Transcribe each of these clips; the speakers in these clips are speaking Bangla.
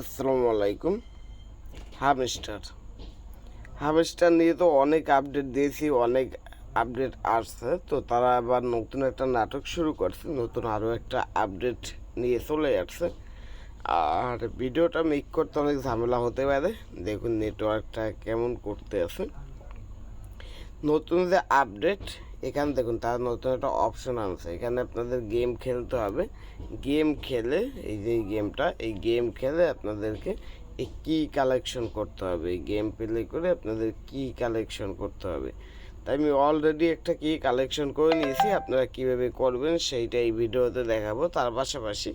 আসসালামু আলাইকুম। হামস্টার হামস্টার নিয়ে তো অনেক আপডেট দিয়েছি, অনেক আপডেট আসছে। তো তারা আবার নতুন একটা নাটক শুরু করছে, নতুন আরও একটা আপডেট নিয়ে চলে আসছে। আর ভিডিওটা মেক করতে অনেক ঝামেলা হতে পারে। দেখুন নেটওয়ার্কটা কেমন করতে আছে। নতুন যে আপডেট এখানে দেখুন, তার নতুন একটা অপশন আনছে। এখানে আপনাদের গেম খেলতে হবে। গেম খেলে, এই যে গেমটা এই গেম খেলে আপনাদেরকে এই কী কালেকশন করতে হবে? গেম প্লে করে আপনাদের কি কালেকশন করতে হবে? তাই আমি অলরেডি একটা কি কালেকশন করে নিয়েছি, আপনারা কীভাবে করবেন সেইটা এই ভিডিওতে দেখাবো। তার পাশাপাশি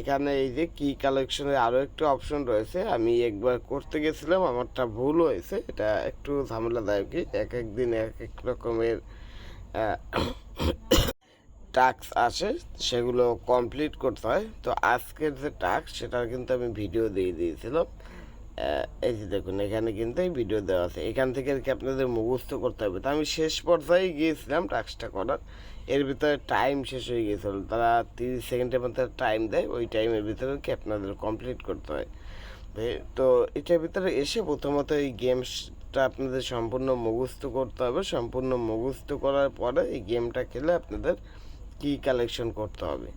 এখানে এই যে কি কালেকশনের আরও একটা অপশন রয়েছে, আমি একবার করতে গেছিলাম, আমারটা ভুল হয়েছে। এটা একটু ঝামেলাদায়কই এক এক দিন এক এক রকমের টাস্ক আসে সেগুলো কমপ্লিট করতে হয়। তো আজকের যে টাস্ক সেটার কিন্তু আমি ভিডিও দিয়ে দিয়েছিলাম। এই যে দেখুন, এখানে কিন্তু এই ভিডিও দেওয়া আছে। এখান থেকে আর কি আপনাদের মুখস্থ করতে হবে। তো আমি শেষ পর্যায়ে গিয়েছিলাম টাস্কটা করার। এর ভিতরে টাইম শেষ হয়ে গিয়েছিল। তারা তিরিশ সেকেন্ডের মধ্যে টাইম দেয়। ওই টাইমের ভিতরে কি আপনাদের কমপ্লিট করতে হয়। তো এটার ভিতরে এসে প্রথমত এই গেমসটা আপনাদের সম্পূর্ণ মুখস্থ করতে হবে। সম্পূর্ণ মুখস্থ করার পরে এই গেমটা খেলে আপনাদের কি কালেকশন করতে হবে।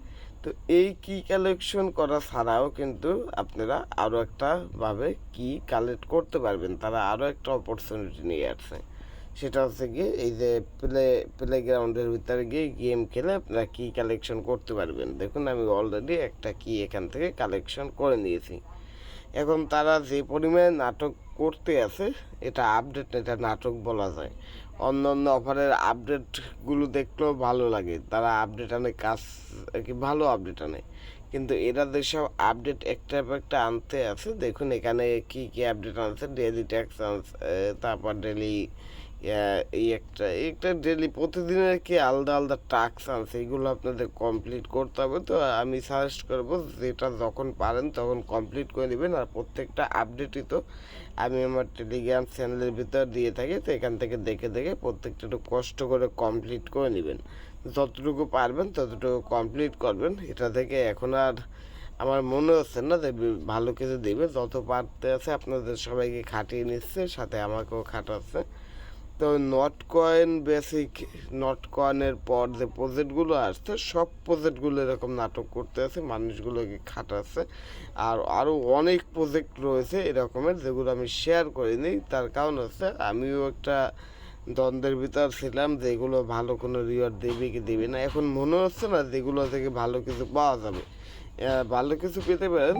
তো এই কি কালেকশন করা ছাড়াও কিন্তু আপনারা আরও একটা ভাবে কি কালেক্ট করতে পারবেন, তারা আরও একটা অপরচুনিটি নিয়ে আসছে। সেটা হচ্ছে গিয়ে এই যে প্লে প্লে গ্রাউন্ডের ভিতরে গিয়ে গেম খেলে আপনারা কি কালেকশন করতে পারবেন। দেখুন আমি অলরেডি একটা কি এখান থেকে কালেকশন করে নিয়েছি। এখন তারা যে পরিমাণে নাটক করতে আছে, এটা আপডেট এটা নাটক বলা যায়। অন্য অন্য অফারের আপডেটগুলো দেখলেও ভালো লাগে। তারা আপডেট আনে, কাজ কি, ভালো আপডেট আনে। কিন্তু এরা যেসব আপডেট একটা একটা আনতে আছে, দেখুন এখানে কি কি আপডেট আনছে ডেলি ট্যাক্স আনছে তারপর ডেলি এই একটা একটা ডেলি প্রতিদিনের কি আলাদা আলাদা টাস্ক আনছে, এগুলো আপনাদের কমপ্লিট করতে হবে। তো আমি সাজেস্ট করব যেটা যখন পারেন তখন কমপ্লিট করে নেবেন আর প্রত্যেকটা আপডেটই তো আমি আমার টেলিগ্রাম চ্যানেলের ভিতর দিয়ে থাকি, তো এখান থেকে দেখে দেখে প্রত্যেকটা একটু কষ্ট করে কমপ্লিট করে নেবেন। যতটুকু পারবেন ততটুকু কমপ্লিট করবেন। এটা থেকে এখন আর আমার মনে হচ্ছে না যে ভালো কিছু দেবে। যত পারতে আছে আপনাদের সবাইকে খাটিয়ে নিচ্ছে, সাথে আমাকেও খাটাচ্ছে। তো নট কয়েন বেসিক নট কয়েনের পর যে প্রজেক্টগুলো আসছে, সব প্রজেক্টগুলো এরকম নাটক করতে আছে, মানুষগুলোকে খাটাচ্ছে। আর আরও অনেক প্রজেক্ট রয়েছে এরকমের যেগুলো আমি শেয়ার করিনি। তার কারণ হচ্ছে আমিও একটা দ্বন্দ্বের ভিতর ছিলাম যে এগুলো ভালো কোনো রিওয়ার্ড দেবে কি দেবে না। এখন মনে হচ্ছে না যেগুলো থেকে ভালো কিছু পাওয়া যাবে। ভালো কিছু পেতে পারেন।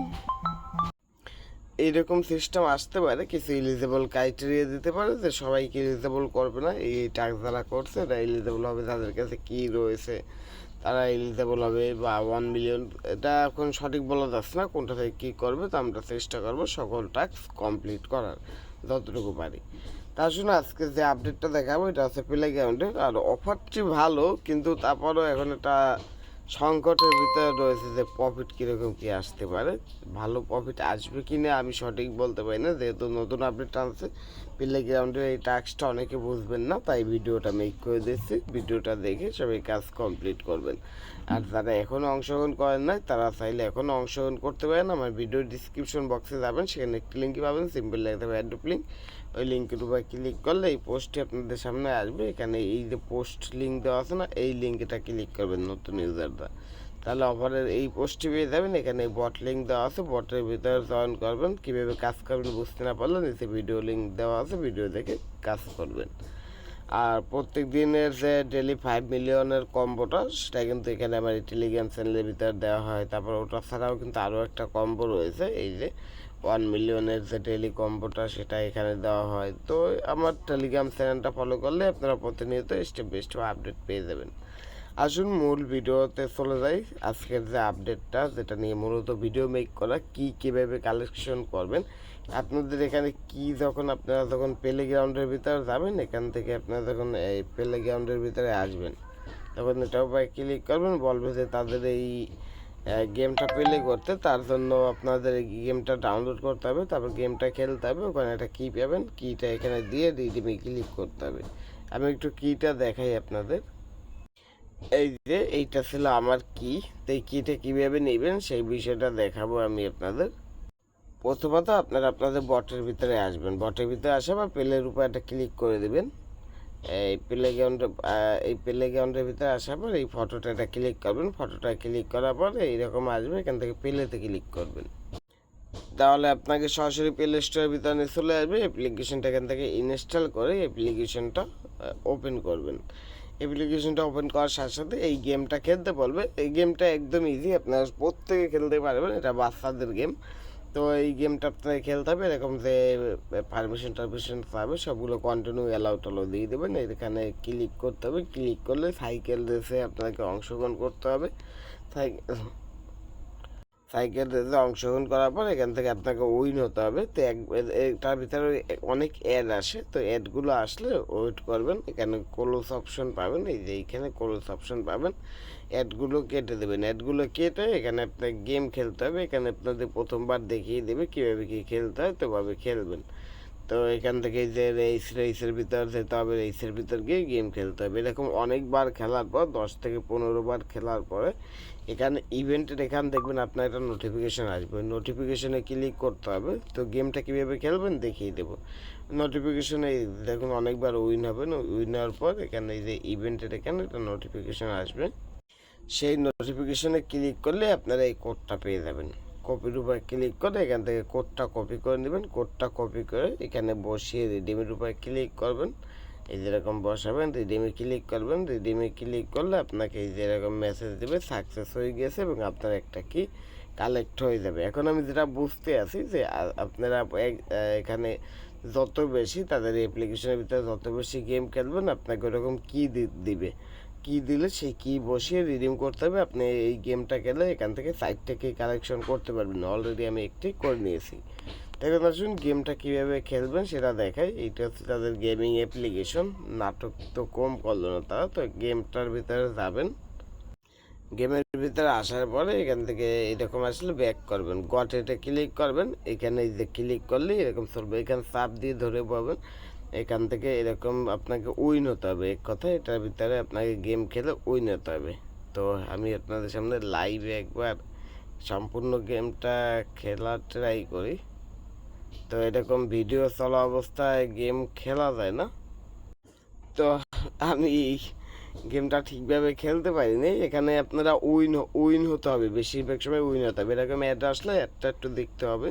এইরকম সিস্টেম আসতে পারে, কিছু এলিজেবল ক্রাইটেরিয়া দিতে পারে যে সবাইকে এলিজেবল করবে না, এই টাস্ক যারা করছে এটা এলিজেবল হবে যাদের কাছে কি রয়েছে, তারা এলিজেবল হবে বা ওয়ান মিলিয়ন এটা এখন সঠিক বলা যাচ্ছে না, কোনটা থেকে কী করবে তো আমরা চেষ্টা করব সকল টাস্ক কমপ্লিট করার, যতটুকু পারি। তার জন্য আজকে যে আপডেটটা দেখাবো, এটা হচ্ছে প্লে গ্রাউন্ডের আর অফারটি ভালো, কিন্তু তারপরও এখন এটা সংকটের ভিতরে রয়েছে যে প্রফিট কীরকম কী আসতে পারে, ভালো প্রফিট আসবে কি না আমি সঠিক বলতে পারি না, যেহেতু নতুন আপডেট আনছে প্লে গ্রাউন্ডের এই টাস্কটা অনেকে বুঝবেন না, তাই ভিডিওটা মেক করে দিচ্ছি ভিডিওটা দেখে সবাই কাজ কমপ্লিট করবেন। আর যারা এখনও অংশগ্রহণ করেন নাই, তারা চাইলে এখনও অংশগ্রহণ করতে পারেন। আমার ভিডিও ডিসক্রিপশন বক্সে যাবেন, সেখানে একটি লিঙ্কই পাবেন সিম্পল লাগতে হবে অ্যাডপ লিঙ্ক ওই লিঙ্কের উপর ক্লিক করলে এই পোস্টটি আপনাদের সামনে আসবে। এখানে এই যে পোস্ট লিঙ্ক দেওয়া আছে না, এই লিঙ্কটা ক্লিক করবেন নতুন ইউজাররা তাহলে অফারের এই পোস্টটি পেয়ে যাবেন। এখানে বট লিঙ্ক দেওয়া আছে বটের ভিতরে জয়েন করবেন। কীভাবে কাজ করবেন বুঝতে না পারলে নিচে ভিডিও লিঙ্ক দেওয়া আছে ভিডিও দেখে কাজ করবেন। আর প্রত্যেক দিনের যে ডেলি ফাইভ মিলিয়নের কম্বোটা সেটা কিন্তু এখানে আমার এই টেলিগ্রাম চ্যানেলের ভিতরে দেওয়া হয়। তারপর ওটা ছাড়াও কিন্তু আরও একটা কম্বো রয়েছে, এই যে ওয়ান মিলিয়নের যে ডেলি কম্বোটা সেটা এখানে দেওয়া হয়। তো আমার টেলিগ্রাম চ্যানেলটা ফলো করলে আপনারা প্রতিনিয়ত স্টেপ বাই স্টেপ আপডেট পেয়ে যাবেন। আসুন মূল ভিডিওতে চলে যাই। আজকের যে আপডেটটা যেটা নিয়ে মূলত ভিডিও মেক করা, কি কীভাবে কালেকশন করবেন, আপনাদের এখানে কি যখন আপনারা যখন প্লে গ্রাউন্ডের ভিতরে যাবেন, এখান থেকে আপনারা যখন এই প্লে গ্রাউন্ডের ভিতরে আসবেন, তখন এটার উপরে ক্লিক করবেন, বলবে যে তাদের এই গেমটা প্লে করতে, তার জন্য আপনাদের গেমটা ডাউনলোড করতে হবে, তারপর গেমটা খেলতে হবে, ওখানে একটা কি পাবেন কিটা এখানে দিয়ে রিডিমে ক্লিক করতে হবে। আমি একটু কিটা দেখাই আপনাদের। এই যে, এইটা ছিল আমার কি? তো এই কিটা কীভাবে নেবেন সেই বিষয়টা দেখাবো আমি আপনাদের। প্রথমত আপনারা আপনাদের বটের ভিতরে আসবেন। বটের ভিতরে আসে বা প্লের উপর একটা ক্লিক করে দেবেন। এই প্লে গ্রাউন্ডে এই প্লে গ্রাউন্ডের ভিতরে আসার পর এই ফটোটা একটা ক্লিক করবেন। ফটোটা ক্লিক করার পর এইরকম আসবে, এখান থেকে প্লেতে ক্লিক করবেন। তাহলে আপনাকে সরাসরি প্লে স্টোরের ভিতরে চলে আসবে। অ্যাপ্লিকেশনটা এখান থেকে ইনস্টল করে অ্যাপ্লিকেশনটা ওপেন করবেন। অ্যাপ্লিকেশনটা ওপেন করার সাথে সাথে এই গেমটা খেলতে বলবে। এই গেমটা একদম ইজি আপনার প্রত্যেকে খেলতে পারবেন। এটা বাচ্চাদের গেম তো এই গেমটা আপনাকে খেলতে হবে, এরকম যে পারমিশন টারমিশন পাবে, সবগুলো কন্টিনিউ অ্যালাউ টালাউ দিয়ে দেবেন। এখানে ক্লিক করতে হবে। ক্লিক করলে সাইকেল রেসে আপনাকে অংশগ্রহণ করতে হবে। সাইকেল সাইকেল রেসে অংশগ্রহণ করার পর এখান থেকে আপনাকে উইন হতে হবে। তো এক তার ভিতরে অনেক অ্যাড আসে। তো অ্যাডগুলো আসলে ওয়েট করবেন। এখানে ক্লোজ অপশন পাবেন। এই যে এইখানে ক্লোজ অপশন পাবেন। অ্যাডগুলো কেটে দেবেন। অ্যাডগুলো কেটে এখানে আপনার গেম খেলতে হবে। এখানে আপনাদের প্রথমবার দেখিয়ে দেবে কীভাবে কী খেলতে হয়। তোভাবে খেলবেন। তো এখান থেকে যে রেস রেসের ভিতর যেতে হবে রেসের ভিতর গিয়ে গেম খেলতে হবে। এরকম অনেকবার খেলার পর, দশ থেকে পনেরো বার খেলার পরে এখানে ইভেন্টের এখান দেখবেন আপনার একটা নোটিফিকেশান আসবে। নোটিফিকেশানে ক্লিক করতে হবে। তো গেমটা কীভাবে খেলবেন দেখিয়ে দেবো। নোটিফিকেশানে দেখুন অনেকবার উইন হবে। উইন হওয়ার পর এখানে এই যে ইভেন্টের এখানে একটা নোটিফিকেশান আসবে। সেই নোটিফিকেশানে ক্লিক করলে আপনারা এই কোডটা পেয়ে যাবেন। কপির উপরে ক্লিক করে এখান থেকে কোডটা কপি করে নেবেন। কোডটা কপি করে এখানে বসিয়ে রিডিমের উপরে ক্লিক করবেন। এই যেরকম বসাবেন রিডিমে ক্লিক করবেন। রিডিমে ক্লিক করলে আপনাকে এই যেরকম মেসেজ দেবে সাকসেস হয়ে গেছে এবং আপনার একটা কি কালেক্ট হয়ে যাবে। এখন আমি যেটা বুঝতে আছি যে আপনারা এখানে যত বেশি তাদের অ্যাপ্লিকেশনের ভিতরে যত বেশি গেম খেলবেন, আপনাকে ওরকম কী দিবে। কি দিলে সে কি বসিয়ে রিডিম করতে হবে? আপনি এই গেমটা খেলে এখান থেকে সাইট থেকে কালেকশন করতে পারবেন? অলরেডি আমি একটি করে নিয়েছি। এখন আসুন গেমটা কীভাবে খেলবেন সেটা দেখায় এইটা হচ্ছে তাদের গেমিং অ্যাপ্লিকেশন নাটক তো কম করল না তারা, তো গেমটার ভিতরে যাবেন। গেমের ভিতরে আসার পরে এখান থেকে এরকম আসলে ব্যাক করবেন। গট এটা ক্লিক করবেন। এখানে যে ক্লিক করলে এরকম চলবে। এখানে চাপ দিয়ে ধরে পাবেন। এখান থেকে এরকম আপনাকে উইন হতে হবে। এক কথা, এটার ভিতরে আপনাকে গেম খেলে উইন হতে হবে। তো আমি আপনাদের সামনে লাইভে একবার সম্পূর্ণ গেমটা খেলার ট্রাই করি। তো এরকম ভিডিও চলা অবস্থায় গেম খেলা যায় না। তো আমি গেমটা ঠিকভাবে খেলতে পারিনি। এখানে আপনারা উইন উইন হতে হবে। বেশিরভাগ সময় উইন হতে হবে। এরকম অ্যাড আসলে অ্যাডটা একটু দেখতে হবে।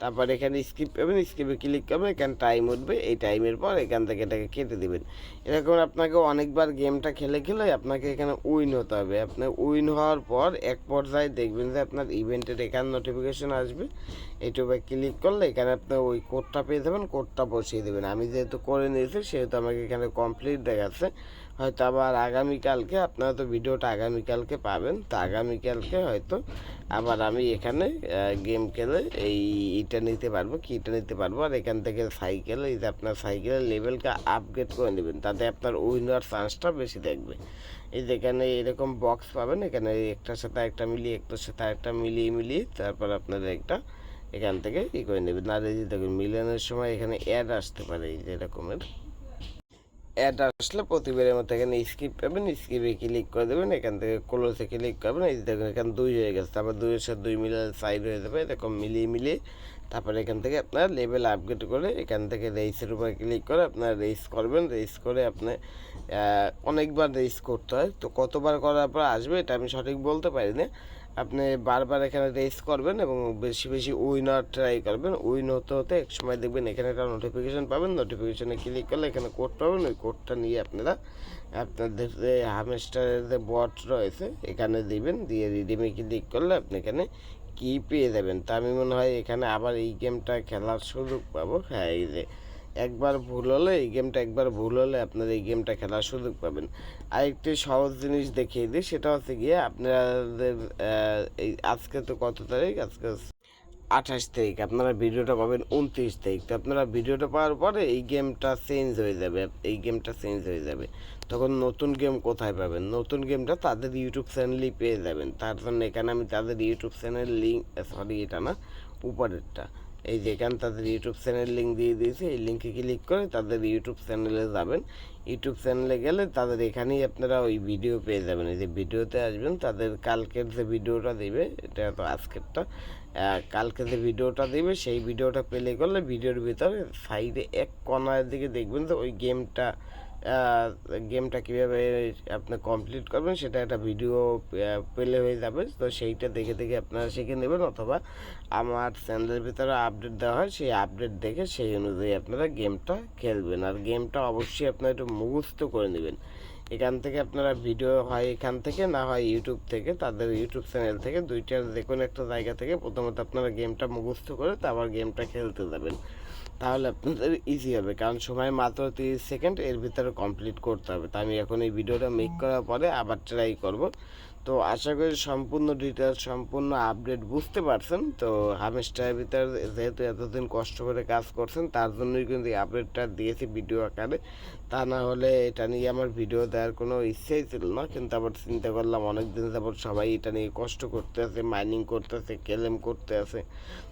তারপর এখানে স্কিপ পাবেন স্কিপে ক্লিক করবেন, এখানে টাইম উঠবে, এই টাইমের পর এখান থেকে এটাকে কেটে দেবেন। এরকম আপনাকে অনেকবার গেমটা খেলে খেলে আপনাকে এখানে উইন হতে হবে। আপনার উইন হওয়ার পর এক পর্যায়ে দেখবেন যে আপনার ইভেন্টের এখানে নোটিফিকেশন আসবে। এইটুকু ক্লিক করলে এখানে আপনার ওই কোডটা পেয়ে যাবেন কোডটা বসিয়ে দেবেন। আমি যেহেতু করে নিয়েছি, সেহেতু আমাকে এখানে কমপ্লিট দেখাচ্ছে। হয়তো আবার আগামীকালকে, আপনারা তো ভিডিওটা আগামীকালকে পাবেন, তো আগামীকালকে হয়তো আবার আমি এখানে গেম খেলে এই এটা নিতে পারব, কি এটা নিতে পারব, আর এখান থেকে সাইকেল এই যে আপনার সাইকেলের লেভেলকে আপগ্রেড করে নেবেন, তাতে আপনার উইনার চান্সটা বেশি দেখবে এই যে এখানে এরকম বক্স পাবেন, এখানে একটার সাথে একটা মিলিয়ে একটার সাথে একটা মিলিয়ে মিলিয়ে তারপর আপনাদের একটা এখান থেকে ই করে নেবেন। আর এই যে দেখুন, মিলানোর সময় এখানে অ্যাড আসতে পারে, এই যে এরকমের। অ্যাড আসলে প্রতিবারের মতো এখানে স্কিপ পাবেন স্কিপে ক্লিক করে দেবেন, এখান থেকে ক্লোজে ক্লিক করবেন, এই দেখুন এখানে দুই হয়ে গেছে, তারপর দুইয়ের সাথে দুই মিলে সাইড হয়ে যাবে, এরকম মিলিয়ে মিলিয়ে। তারপরে এখান থেকে আপনার লেভেল আপগ্রেড করে এখান থেকে রেসের উপরে ক্লিক করে আপনার রেস করবেন রেস করে আপনি অনেকবার রেস করতে হয়। তো কতবার করার পর আসবে এটা আমি সঠিক বলতে পারি না আপনি বারবার এখানে রেস করবেন এবং বেশি বেশি উইনার ট্রাই করবেন। উইন হতে হতে এক সময় দেখবেন এখানে একটা নোটিফিকেশান পাবেন নোটিফিকেশানে ক্লিক করলে এখানে কোড পাবেন। ওই কোডটা নিয়ে আপনারা আপনাদের যে হামেস্টারের যে বট রয়েছে, এখানে দিবেন, দিয়ে রিডিমে ক্লিক করলে আপনি এখানে কি পেয়ে যাবেন। তা আমি মনে হয় এখানে আবার এই গেমটা খেলার সুযোগ পাবো। হ্যাঁ এই যে একবার ভুল হলে এই গেমটা একবার ভুল হলে আপনার এই গেমটা খেলার সুযোগ পাবেন। আরেকটি সহজ জিনিস দেখিয়ে দিই, সেটা হচ্ছে গিয়ে আপনাদের এই আজকে তো কত তারিখ? আজকে আঠাশ তারিখ। আপনারা ভিডিওটা পাবেন উনত্রিশ তারিখ। তো আপনারা ভিডিওটা পাওয়ার পরে এই গেমটা চেঞ্জ হয়ে যাবে। এই গেমটা চেঞ্জ হয়ে যাবে। তখন নতুন গেম কোথায় পাবেন? নতুন গেমটা তাদের ইউটিউব চ্যানেলেই পেয়ে যাবেন। তার জন্য এখানে আমি তাদের ইউটিউব চ্যানেল লিঙ্ক সরি এটা না, উপরেরটা। এই যে এখানে তাদের ইউটিউব চ্যানেল লিঙ্ক দিয়ে দিয়েছে, এই লিঙ্কে ক্লিক করে তাদের ইউটিউব চ্যানেলে যাবেন। ইউটিউব চ্যানেলে গেলে তাদের এখানেই আপনারা ওই ভিডিও পেয়ে যাবেন। এই যে ভিডিওতে আসবেন, তাদের কালকের যে ভিডিওটা দেবে, এটা তো আজকেরটা কালকে যে ভিডিওটা দেবে, সেই ভিডিওটা প্লে করলে ভিডিওর ভিতরে সাইডে এক কর্নারের দিকে দেখবেন যে ওই গেমটা গেমটা কীভাবে আপনি কমপ্লিট করবেন সেটা একটা ভিডিও পেলে হয়ে যাবে। তো সেইটা দেখে দেখে আপনারা শিখে নেবেন অথবা আমার চ্যানেলের ভিতরে আপডেট দেওয়া হয়, সেই আপডেট দেখে সেই অনুযায়ী আপনারা গেমটা খেলবেন। আর গেমটা অবশ্যই আপনারা একটু মুখস্থ করে নেবেন। এখান থেকে আপনারা ভিডিও হয় এখান থেকে, না হয় ইউটিউব থেকে। তাদের ইউটিউব চ্যানেল থেকে দুইটার যে কোনো একটা জায়গা থেকে প্রথমত আপনারা গেমটা মুখস্থ করে তারপর গেমটা খেলতে যাবেন। তাহলে আপনাদের ইজি হবে। কারণ সময় মাত্র তিরিশ সেকেন্ড এর ভিতরে কমপ্লিট করতে হবে। তো আমি এখন এই ভিডিওটা মেক করার পরে আবার ট্রাই করব। তো আশা করি সম্পূর্ণ ডিটেলস সম্পূর্ণ আপডেট বুঝতে পারছেন। তো হামেস্টারের ভিতরে যেহেতু এতদিন কষ্ট করে কাজ করছেন, তার জন্যই কিন্তু আপডেটটা দিয়েছি ভিডিও আকারে। তা না হলে এটা নিয়ে আমার ভিডিও দেওয়ার কোনো ইচ্ছেই ছিল না, কিন্তু আবার চিন্তা করলাম অনেক দিন যাবত সবাই এটা নিয়ে কষ্ট করতে আছে মাইনিং করতেছে কেলেম করতে আছে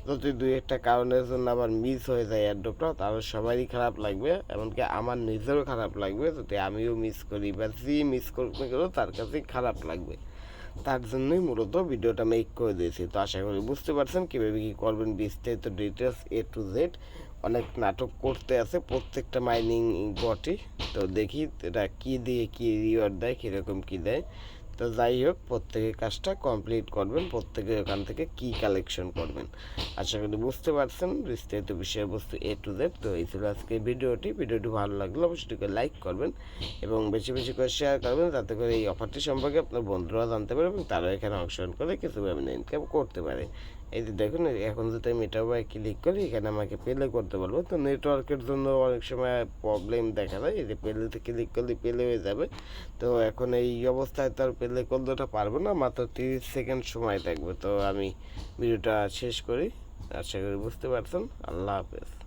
যদি দুই একটা কারণের জন্য আবার মিস হয়ে যায় অ্যাড্রপটা তাহলে সবারই খারাপ লাগবে, এমনকি আমার নিজেরও খারাপ লাগবে। যদি আমিও মিস করি বা যে মিস করতে গেলেও তার কাছেই খারাপ লাগবে। তার জন্যই মূলত ভিডিওটা মেক করে দিয়েছি। তো আশা করি বুঝতে পারছেন কীভাবে কী করবেন, বিস্তারিত ডিটেলস এ টু জেড অনেক নাটক করতে আছে, প্রত্যেকটা মাইনিং বটে। তো দেখি এটা কী দিয়ে কী রিওয়ার্ড দেয়, কীরকম কী দেয়। তো যাই হোক প্রত্যেকে কাজটা কমপ্লিট করবেন প্রত্যেকে ওখান থেকে কি কালেকশন করবেন। আশা করি বুঝতে পারছেন, বিস্তারিত বিষয়বস্তু এ টু জেড তো এই ছিল আজকে ভিডিওটি। ভিডিওটি ভালো লাগলে অবশ্যই লাইক করবেন এবং বেশি বেশি করে শেয়ার করবেন, যাতে করে এই অফারটি সম্পর্কে আপনার বন্ধুরা জানতে পারে এবং তারা এখানে অংশগ্রহণ করে কিছু ইনকাম করতে পারে। এই যে দেখুন এখন যদি আমি এটা ক্লিক করি, এখানে আমাকে পেলে করতে পারব তো নেটওয়ার্কের জন্য অনেক সময় প্রবলেম দেখা যায় এই যে পেলেতে ক্লিক করলে পেলে হয়ে যাবে। তো এখন এই অবস্থায় তো আর পেলে করলে ওটা পারব না, মাত্র তিরিশ সেকেন্ড সময় থাকবে। তো আমি ভিডিওটা শেষ করি। আশা করি বুঝতে পারছেন। আল্লাহ হাফেজ।